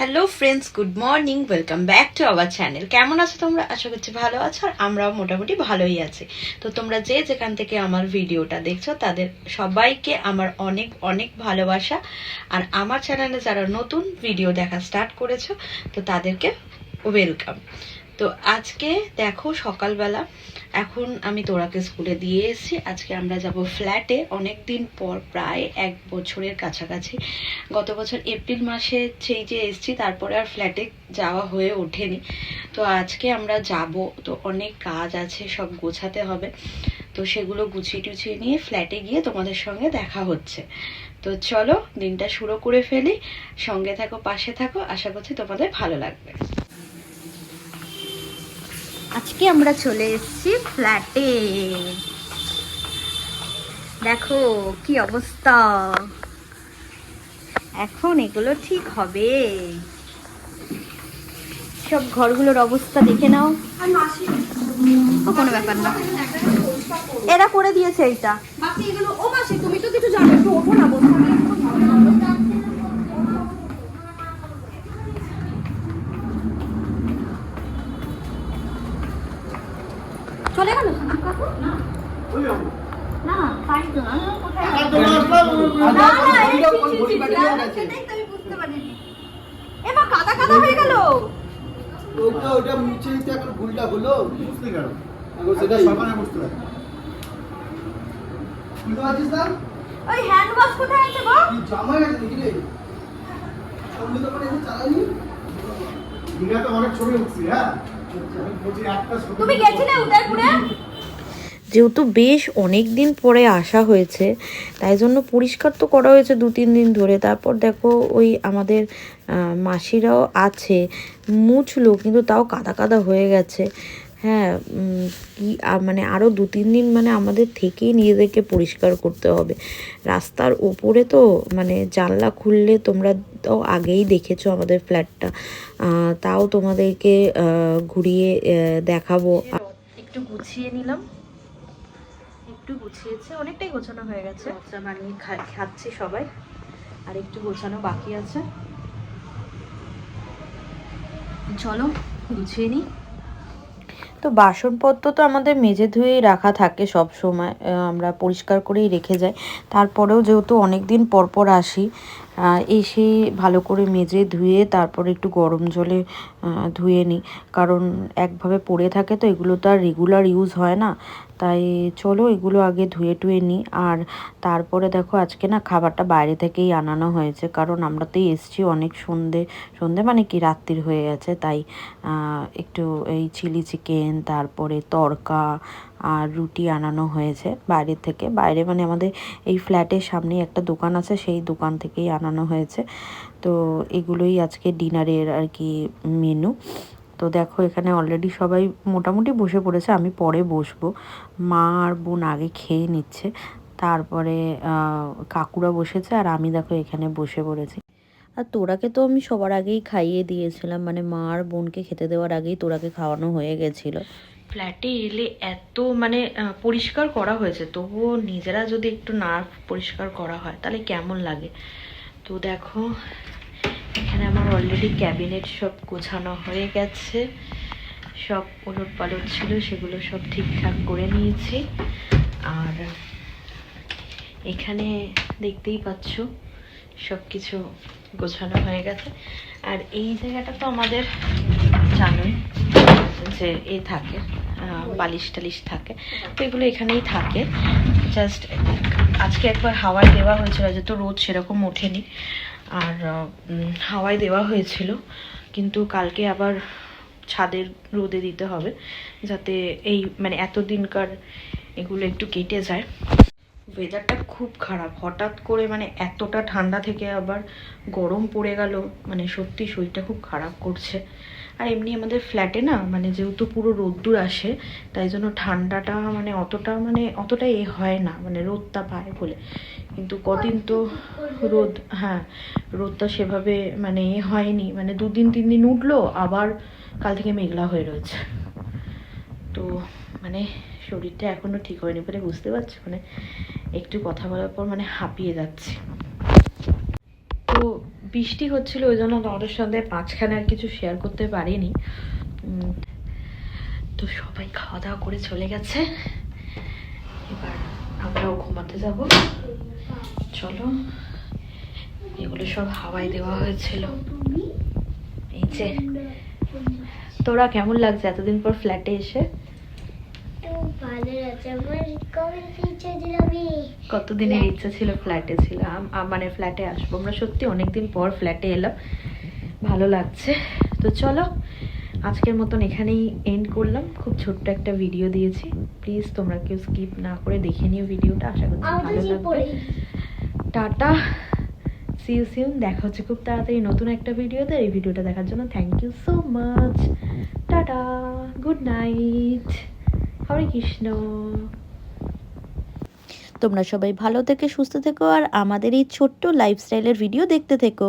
Hello friends good morning welcome back to our channel কেমন আছো তোমরা? আশা করছি ভালো আছো আর আমরাও মোটামুটি ভালোই আছি। তো তোমরা যে যেখান থেকে আমার ভিডিওটা দেখছ, তাদের সবাইকে আমার অনেক অনেক ভালোবাসা। আর আমার চ্যানেলে যারা নতুন, ভিডিও দেখা স্টার্ট করেছ, তো তাদেরকে ওয়েলকাম তো আজকে দেখো সকালবেলা, এখন আমি তোরাকে স্কুলে দিয়ে এসেছি। আজকে আমরা যাব ফ্ল্যাটে অনেক দিন পর, প্রায় এক বছরের কাছাকাছি। গত বছর এপ্রিল মাসে সেই যে এসেছি, তারপরে আর ফ্ল্যাটে যাওয়া হয়ে ওঠেনি। তো আজকে আমরা যাব। তো অনেক কাজ আছে, সব গোছাতে হবে। তো সেগুলো গুছিয়ে টুছিয়ে নিয়ে ফ্ল্যাটে গিয়ে তোমাদের সঙ্গে দেখা হচ্ছে। তো চলো, দিনটা শুরু করে ফেলি। সঙ্গে থাকো, পাশে থাকো। আশা করছি তোমাদের ভালো লাগবে। আজকে আমরা চলে এসেছি ফ্ল্যাটে। দেখো, কি অবস্থা? এখন এগুলো ঠিক হবে। সব ঘরগুলোর অবস্থা দেখে নাও। কোনো ব্যাপার না। এরা করে দিয়েছে এইটা। এগুলো ও মাসি, তুমি তো কিছু জানো না কাদা কাদা হয়ে গেল। ওইটা ওইটা মুছে দিতে এখন ভুলটা হলো? বুঝতে গেল এখন সেটা সমানে বুঝতে পারে। বুঝতে পারছিস না? ওই হ্যান্ড ওয়াশ কোথায় আছে গো? কি জামা গেছে নাকি রে। সঙ্গে তো করে চালানি দিঘাতে অনেক ছবি উঠছি হ্যাঁ? তুমি গেছিলে উদয়পুরে? যেহেতু বেশ অনেক দিন পরে আসা হয়েছে, তাই জন্য পরিষ্কার তো করা হয়েছে দু, তিন দিন ধরে। তারপর দেখো ওই আমাদের মাসিরাও আছে, মুছলো, কিন্তু তাও কাদা কাদা হয়ে গেছে। হ্যাঁ কি মানে আরও দু, তিন দিন মানে আমাদের থেকেই নিজেদেরকে পরিষ্কার করতে হবে। রাস্তার ওপরে তো মানে জানলা খুললে তোমরা তো আগেই দেখেছ আমাদের ফ্ল্যাটটা। তাও তোমাদেরকে ঘুরিয়ে দেখাবো। একটু গুছিয়ে নিলাম। একটু গুছিয়েছে, অনেকটাই গোছানো হয়ে গেছে। বানিয়ে খাচ্ছি সবাই। আর একটু গোছানো বাকি আছে। চলো, গুছিয়ে নিই। তো বাসনপত্র তো আমাদের মেঝে ধুয়েই রাখা থাকে সব সময় আমরা পরিষ্কার করেই রেখে যাই। তারপরেও যেহেতু অনেক দিন পরপর পর আসি এসে ভালো করে মেজে ধুয়ে তারপরে একটু গরম জলে ধুয়ে নিই। কারণ একভাবে পড়ে থাকে তো, এগুলো তো আর রেগুলার ইউজ হয় না। তাই চলো এগুলো আগে ধুয়ে টুয়ে নিই। আর তারপরে দেখো, আজকে না খাবারটা বাইরে থেকেই আনানো হয়েছে। কারণ আমরা তো এসছি অনেক সন্ধে সন্ধে মানে কি রাত্রির হয়ে গেছে। তাই একটু এই চিলি চিকেন তারপরে তড়কা আর রুটি আনানো হয়েছে বাইরে থেকে। বাইরে মানে আমাদের এই ফ্ল্যাটের সামনেই একটা দোকান আছে, সেই দোকান থেকেই আনানো হয়েছে। তো এগুলোই আজকে ডিনারের আর কি মেনু। তো দেখো, এখানে অলরেডি সবাই মোটামুটি বসে পড়েছে, আমি পরে বসবো। মা আর বোন আগে খেয়ে নিচ্ছে, তারপরে কাকুরা বসেছে আর আমি দেখো এখানে বসে পড়েছি। আর তোরাকে তো আমি সবার আগেই খাইয়ে দিয়েছিলাম মানে মা আর বোনকে খেতে দেওয়ার আগেই তোরাকে খাওয়ানো হয়ে গেছিল। ফ্ল্যাটে এলে এত মানে পরিষ্কার করা হয়েছে, তবুও নিজেরা যদি একটু না পরিষ্কার করা হয়, তাহলে কেমন লাগে? তো দেখো অলরেডি ক্যাবিনেট সব গোছানো হয়ে গেছে। সব ওলট পালট ছিল, সেগুলো সব ঠিকঠাক করে নিয়েছি। আর এখানে দেখতেই পাচ্ছ, সব কিছু গোছানো হয়ে গেছে। আর এই জায়গাটা তো আমাদের জানোই যে এ থাকে বালিশ টালিশ থাকে। তো এগুলো এখানেই থাকে। জাস্ট আজকে একবার হাওয়ায় দেওয়া হয়েছিল, যেহেতু রোদ সেরকম ওঠেনি। আর হাওয়ায় দেওয়া হয়েছিল। কিন্তু কালকে আবার ছাদের রোদে দিতে হবে, যাতে এই মানে এতদিনকার এগুলো একটু কেটে যায়। ওয়েদারটা খুব খারাপ। হঠাৎ করে মানে এতটা ঠান্ডা থেকে আবার গরম পড়ে গেল মানে সত্যি শরীরটা খুব খারাপ করছে। আর এমনি আমাদের ফ্ল্যাটে না মানে যেহেতু পুরো রোদ্দুর আসে, তাই জন্য ঠান্ডাটা মানে অতটা মানে অতটা এ হয় না মানে রোদটা পায় বলে। কিন্তু কদিন তো রোদ হ্যাঁ রোদটা সেভাবে মানে হয়নি। মানে দুদিন, তিন দিন উঠল, আবার কাল থেকে মেঘলা হয়ে রয়েছে। তো মানে শরীরটা এখনও ঠিক হয়নি বলে বুঝতে পারছি? মানে একটু কথা বলার পর মানে হাঁপিয়ে যাচ্ছে। তো বৃষ্টি হচ্ছিল, ওই জন্য তোমাদের সঙ্গে মাঝখানে আর কিছু শেয়ার করতে পারিনি। তো সবাই খাওয়া দাওয়া করে চলে গেছে। এবার আমরাও ঘুমাতে যাব। চলো। এগুলো সব হাওয়ায় দেওয়া হয়েছিল। এই যে তোরা কেমন লাগছে এতদিন পর ফ্ল্যাটে এসে? কতদিনের ইচ্ছা ছিল ফ্ল্যাটে ছিলাম মানে ফ্ল্যাটে আসব। আমরা সত্যি অনেকদিন পর ফ্ল্যাটে এলাম। ভালো লাগছে। তো চলো আজকের মতন এখানেই এন্ড করলাম। খুব ছোট্ট একটা ভিডিও দিয়েছি। প্লিজ তোমরা কেউ স্কিপ না করে দেখে নিও ভিডিওটা আশা করছি ভালো লাগবে। টাটা। সি ইউ সিউন দেখা হচ্ছে খুব তাড়াতাড়ি নতুন একটা ভিডিওতে। এই ভিডিওটা দেখার জন্য thank you so much tata. Good night Hare Krishna তোমরা সবাই ভালো থেকে, সুস্থ থেকো, আর আমাদের এই ছোট্ট লাইফস্টাইলের ভিডিও দেখতে থেকো।